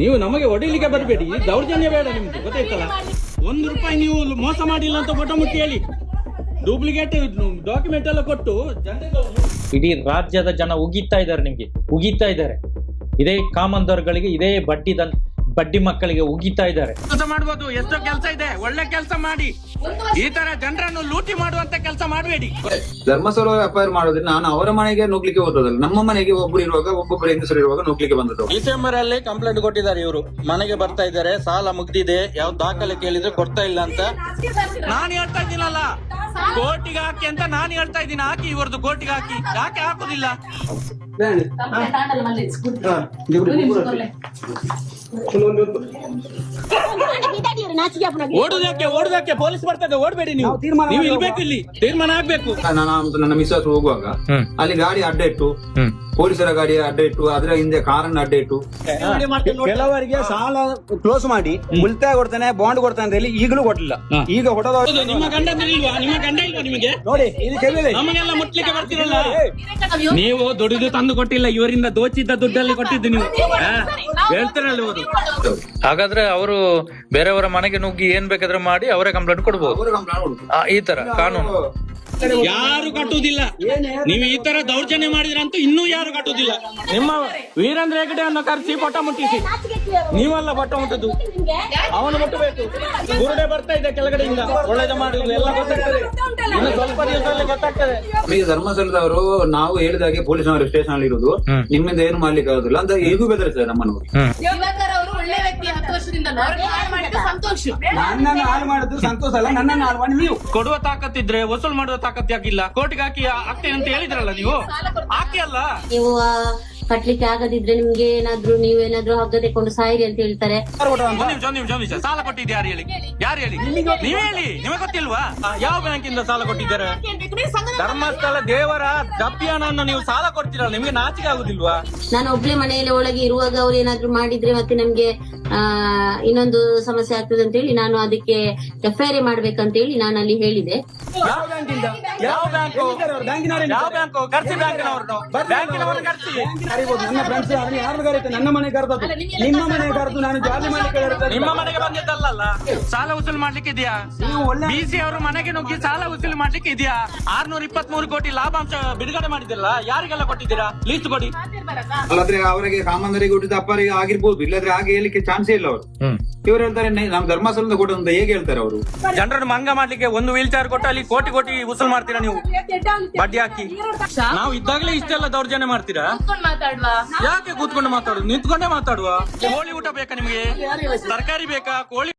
ನೀವು ನಮಗೆ ಹೊಡಿಲಿಕ್ಕೆ ಬರಬೇಡಿ. ದೌರ್ಜನ್ಯ ಬೇಡ ನಿಮ್ಗೆ, ಗೊತ್ತಾಯ್ತಲ್ಲ? ಒಂದು ರೂಪಾಯಿ ನೀವು ಮೋಸ ಮಾಡಿಲ್ಲ ಅಂತ ಫೋಟೋ ಮುಟ್ಟಿ ಹೇಳಿ. ಡೂಪ್ಲಿಕೇಟ್ ಡಾಕ್ಯುಮೆಂಟ್ ಎಲ್ಲ ಕೊಟ್ಟು ಇಡೀ ರಾಜ್ಯದ ಜನ ಉಗಿತಾ ಇದ್ದಾರೆ ನಿಮ್ಗೆ, ಉಗಿತಾ ಇದ್ದಾರೆ. ಇದೇ ಕಾಮಂದರ್ಗಳಿಗೆ ಇದೇ ಬಡ್ಡಿ ಬಡ್ಡಿ ಮಕ್ಕಳಿಗೆ ಉಗಿತಾ ಇದ್ದಾರೆ. ಕೆಲಸ ಮಾಡಬಹುದು ಎಷ್ಟೋ ಕೆಲಸ ಇದೆ ಒಳ್ಳೆ ಕೆಲಸ ಮಾಡಿ. ಈ ತರ ಜನರನ್ನು ಲೂಟಿ ಮಾಡುವಂತ ಕೆಲಸ ಮಾಡಬೇಡಿ. ಧರ್ಮಸ್ಥಳ ವ್ಯಾಪಾರ ಮಾಡೋದ್ರೆ ನಾನು ಅವರ ಮನೆಗೆ ನುಗ್ಲಿಕ್ಕೆ ಹೋದಲ್ಲ ನಮ್ಮ ಮನೆಗೆ ಒಬ್ಬರು ಇರುವಾಗ ಒಬ್ಬೊಬ್ಬರು ಹೆಂಗಸರು ಇರುವಾಗ ನುಗ್ಲಿಕ್ಕೆ ಬಂದದ್ದು. ಡಿಸೆಂಬರ್ ಅಲ್ಲಿ ಕಂಪ್ಲೇಂಟ್ ಕೊಟ್ಟಿದ್ದಾರೆ ಇವರು. ಮನೆಗೆ ಬರ್ತಾ ಇದ್ದಾರೆ ಸಾಲ ಮುಗ್ದಿದೆ ಯಾವ ದಾಖಲೆ ಕೇಳಿದ್ರೆ ಕೊಡ್ತಾ ಇಲ್ಲ ಅಂತ. ನಾನು ಹೇಳ್ತಾ ಇದ್ದೀನಲ್ಲ ಕೋರ್ಟಿಗೆ ಹಾಕಿ ಅಂತ ನಾನು ಹೇಳ್ತಾ ಇದ್ದೀನಿ. ಹಾಕಿ ಇವ್ರದ್ದು ಗೋಟಿಗೆ ಹಾಕಿ. ಯಾಕೆ ಹಾಕುದಿಲ್ಲ? ಓಡುದಕ್ಕೆ ಓಡುದಕ್ಕೆ ಪೊಲೀಸ್ ಬರ್ತದೆ ಓಡಬೇಡಿ ನೀವು. ತೀರ್ಮಾನ ನೀವು ಇರ್ಬೇಕು ಇಲ್ಲಿ. ತೀರ್ಮಾನ ಆಗ್ಬೇಕು. ನಾನು ನನ್ನ ಮಿಸ್ಸಸ್ ಹೋಗುವಾಗ ಅಲ್ಲಿ ಗಾಡಿ ಅಡ್ಡ ಇಟ್ಟು ಪೊಲೀಸರ ಗಾಡಿ ಅಡ್ಡ ಇಟ್ಟು ಅದರ ಹಿಂದೆ ಕಾರನ್ನ ಅಡ್ಡ ಇಟ್ಟು. ಕೆಲವರಿಗೆ ಸಾಲ ಕ್ಲೋಸ್ ಮಾಡಿ ಉಳಿತಾಯ ಕೊಡ್ತಾನೆ ಬಾಂಡ್ ಕೊಡ್ತಾನೆ ಅಂತ ಹೇಳಿ ಈಗಲೂ ಕೊಟ್ಟಿಲ್ಲ. ಈಗ ಹೊಡೆದ ನಿಮ್ಮ ಗಂಡ ಇಲ್ವಾ? ನಿಮ್ಮ ಗಂಡ ಇಲ್ವಾ ನಿಮಗೆ? ನೋಡಿ ಇದು. ಕೇಳಿದೆ ನಮಗೆಲ್ಲ ಮುಟ್ಲಿಕ್ಕೆ ಬರ್ತಿರಲ್ಲ. ನೀವು ದುಡಿದು ತಂದು ಕೊಟ್ಟಿಲ್ಲ ಇವರಿಂದ ದೋಚಿದ್ದ ದುಡ್ಡಲ್ಲಿ ಕೊಟ್ಟಿದ್ದು ನೀವು. ಹೇಳ್ತಿರಲ್ಲ ಇವರು. ಹಾಗಾದ್ರೆ ಅವರು ಬೇರೆಯವರ ಮನೆಗೆ ನುಗ್ಗಿ ಏನ್ ಬೇಕಾದ್ರೆ ಮಾಡಿ ಅವರೇ ಕಂಪ್ಲೇಂಟ್ ಕೊಡ್ಬೋದು. ಆ, ಈ ತರ ಕಾನೂನು. ಯಾರು ಕಟ್ಟುವುದಿಲ್ಲ. ನೀವು ಈ ತರ ದೌರ್ಜನ್ಯ ಮಾಡಿದ್ರಂತೂ ಇನ್ನೂ ಯಾರು ಕಟ್ಟುವುದಿಲ್ಲ. ನಿಮ್ಮ ವೀರೇಂದ್ರ ಹೆಗಡೆ ಅನ್ನೋ ಕರೆಸಿ ಪಟ ಮುಟ್ಟಿಸಿ. ನೀವಲ್ಲ ಪಟ ಮುಟ್ಟದು ಅವನು ಮುಟ್ಟಬೇಕು. ಗುರುಡೆ ಬರ್ತಾ ಇದೆ ಕೆಳಗಡೆಯಿಂದ. ಒಳ್ಳೇದು ಮಾಡುದು ಎಲ್ಲ ಗೊತ್ತಾಗ್ತದೆ. ಇನ್ನು ಸ್ವಲ್ಪ ದಿವಸದಲ್ಲಿ ಗೊತ್ತಾಗ್ತದೆ. ನಮಗೆ ಧರ್ಮಸ್ಥಳದವರು ನಾವು ಹೇಳಿದಾಗೆ ಪೊಲೀಸ್ನವರು ಸ್ಟೇಷನ್ ಅಲ್ಲಿ ಇರುವುದು ನಿಮ್ಮಿಂದ ಏನು ಮಾಡ್ಲಿಕ್ಕೆ ಆಗುದಿಲ್ಲ. ಅಂತ ಈಗೂ ಬೆದರಿಸಿದೆ ನಮ್ಮನ್ನು. ಸಂತೋಷ ನನ್ನನ್ನು ಹಾಳು ಮಾಡಿದ್ದು ಸಂತೋಷ ಅಲ್ಲ ನನ್ನ ಹಾಳು ಮಾಡಿ ನೀವು. ಕೊಡುವ ತಾಕತ್ತಿದ್ರೆ ವಸೂಲ್ ಮಾಡುವ ತಾಕತ್ ಯಾಕಿಲ್ಲ? ಕೋರ್ಟ್ಗೆ ಹಾಕಿ ಆಗ್ತೇನೆ ಅಂತ ಹೇಳಿದ್ರಲ್ಲ ನೀವು? ಹಾಕಿ ಅಲ್ಲ? ನೀವು ಕಟ್ಲಿಕ್ಕೆ ಆಗದಿದ್ರೆ ನಿಮ್ಗೆ ಏನಾದ್ರು ನೀವೇನಾದ್ರೂ ಹಗ್ಗ ತೆಕೊಂಡು ಸಾಯಿರಿ ಅಂತ ಹೇಳ್ತಾರೆ. ಒಂದ್ ನಿಮಿಷ ಒಂದ್ ನಿಮಿಷ ಒಂದ್ ನಿಮಿಷ ಸಾಲ ಕೊಟ್ಟಿದ್ದು ಯಾರು ಹೇಳಿ? ಯಾರು ಹೇಳಿ? ನೀವ್ ಹೇಳಿ ನಿಮಗೆ ಗೊತ್ತಿಲ್ವಾ? ಆ, ಯಾವ ಬ್ಯಾಂಕ್ ಇಂದ ಸಾಲ ಕೊಟ್ಟಿದ್ದಾರೆ? ಧರ್ಮಸ್ಥಳ ದೇವರ ದಪ್ಪಿಯನನ್ನು ನೀವು ಸಾಲ ಕೊಡ್ತೀರಲ್ಲ ನಿಮ್ಗೆ ನಾಚಿಕೆ ಆಗುದಿಲ್ವಾ? ನಾನು ಒಬ್ಳೆ ಮನೆಯಲ್ಲಿ ಒಳಗೆ ಇರುವಾಗ ಅವ್ರು ಏನಾದ್ರು ಮಾಡಿದ್ರೆ ಮತ್ತೆ ನಮ್ಗೆ ಆ ಇನ್ನೊಂದು ಸಮಸ್ಯೆ ಆಗ್ತದೆ ಅಂತ ಹೇಳಿ ನಾನು ಅದಕ್ಕೆ ಎಫ್ ಐ ಆರ್ ಮಾಡ್ಬೇಕಂತ ಹೇಳಿ ನಾನು ಅಲ್ಲಿ ಹೇಳಿದೆ. ಯಾವ ಬ್ಯಾಂಕ್ ಯಾವ ಬ್ಯಾಂಕ್? ಬ್ಯಾಂಕಿನವರೇ ಯಾವ ಬ್ಯಾಂಕ್? ಕರ್ಸಿ ಬ್ಯಾಂಕಿನವ್ರನ್ನು ಬ್ಯಾಂಕಿನವ್ರನ್ನ ಕರ್ಸಿ. ಕರಿಬೋದು ನನ್ನ ಫ್ರೆಂಡ್ಸ್ ಅವ್ರು ಯಾರು ಕರೀತೆ ನನ್ನ ಮನೆ ಕರೆದದ್ದು. ನಿಮ್ಮ ಮನೆ ಕರೆದು ನಾನು ಜಾಲಿ ಮಾಡ್ಲಿಕ್ಕೆ ನಿಮ್ಮ ಮನೆಗೆ ಬಂದಿದ್ದಲ್ಲ ಸಾಲ ವಸೂಲ್ ಮಾಡ್ಲಿಕ್ಕೆ ಇದೆಯಾ? ನೀವು ಒಳ್ಳೆ ಬಿಸಿ ಅವರು ಮನೆಗೆ ನುಗ್ಗಿ ಸಾಲ ವಸೂಲು ಮಾಡ್ಲಿಕ್ಕೆ ಇದೆಯಾ? ಆರ್ನೂರ ಇಪ್ಪತ್ತ್ ಮೂರು ಕೋಟಿ ಲಾಭಾಂಶ ಬಿಡುಗಡೆ ಮಾಡಿದಿಲ್ಲ ಯಾರಿಗೆಲ್ಲ ಕೊಟ್ಟಿದ್ದೀರಾ? ಲೀಸ್ಟ್ ಕೊಡಿ. ಅಲ್ಲಾದ್ರೆ ಅವರಿಗೆ ಸಾಮಾನ್ಯರಿಗೆ ಹುಟ್ಟಿದ ಅಪ್ಪರಿಗೆ ಆಗಿರ್ಬೋದು ಇಲ್ಲದ್ರೆ ಹಾಗೆ ಹೇಳಿಕ್ಕೆ ಚಾನ್ಸೇ ಇಲ್ಲ ಅವರು. ಇವ್ರು ಇವರು ಹೇಳ್ತಾರೆ ನಮ್ ನಾವು ಧರ್ಮಸ್ಥಳದಿಂದ ಕೊಟ್ಟು ಅಂತ ಹೇಗೆ ಹೇಳ್ತಾರೆ ಅವರು? ಜನರನ್ನು ಮಂಗ ಮಾಡ್ಲಿಕ್ಕೆ ಒಂದು ವೀಲ್ ಚೇರ್ ಕೊಟ್ಟು ಅಲ್ಲಿ ಕೋಟಿ ಕೋಟಿ ವಸೂಲ್ ಮಾಡ್ತೀರಾ ನೀವು? ಬಡ್ಡಿ ಹಾಕಿ. ನಾವು ಇದ್ದಾಗಲೇ ಇಷ್ಟೆಲ್ಲ ದೌರ್ಜನ್ಯ ಮಾಡ್ತೀರಾ? ಯಾಕೆ ಕೂತ್ಕೊಂಡು ಮಾತಾಡುದು? ನಿಂತ್ಕೊಂಡೇ ಮಾತಾಡುವ? ಕೋಳಿ ಊಟ ಬೇಕಾ ನಿಮ್ಗೆ? ತರಕಾರಿ ಬೇಕಾ? ಕೋಳಿ